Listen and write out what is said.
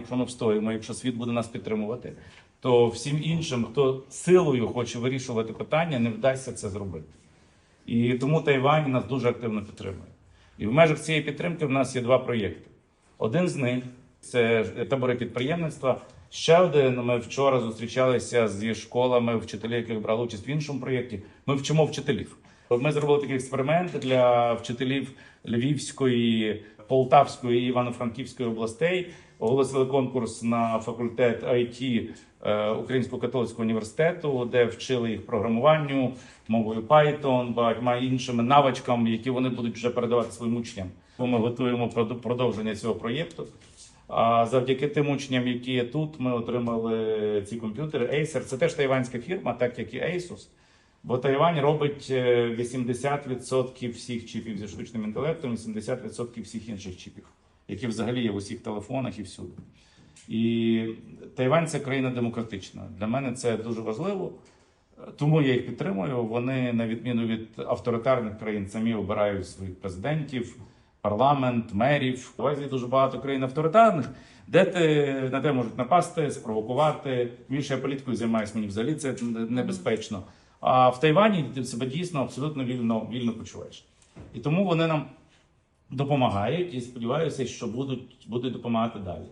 Якщо ми встоїмо, якщо світ буде нас підтримувати, то всім іншим, хто силою хоче вирішувати питання, не вдасться це зробити. І тому Тайвань нас дуже активно підтримує. І в межах цієї підтримки в нас є два проєкти. Один з них це табори підприємництва. Ще один ми вчора зустрічалися зі школами, вчителі, яких брали участь в іншому проєкті. Ми вчимо вчителів. Ми зробили такий експеримент для вчителів Львівської, Полтавської і Івано-Франківської областей. Оголосили конкурс на факультет IT е, Українського католицького університету, де вчили їх програмуванню, мовою Python, багатьма іншими навичкам, які вони будуть вже передавати своїм учням. Ми готуємо прод- продовження цього проєкту. А завдяки тим учням, які є тут, ми отримали ці комп'ютери. Acer це теж тайванська фірма, так як і Asus. Бо Тайвань робить е, 80% всіх чіпів зі штучним інтелектом, 80% всіх інших чіпів, які взагалі є в усіх телефонах і всюди. І Тайвань це країна демократична. Для мене це дуже важливо. Тому я їх підтримую. Вони, на відміну від авторитарних країн, самі обирають своїх президентів, парламент, мерів. В Азії дуже багато країн авторитарних, де ти на те можуть напасти, спровокувати. Більше я політикою займаюся, мені взагалі це небезпечно. А в Тайвані ти себе дійсно абсолютно вільно, вільно почуваєш. І тому вони нам допомагають і сподіваюся, що будуть, будуть допомагати далі.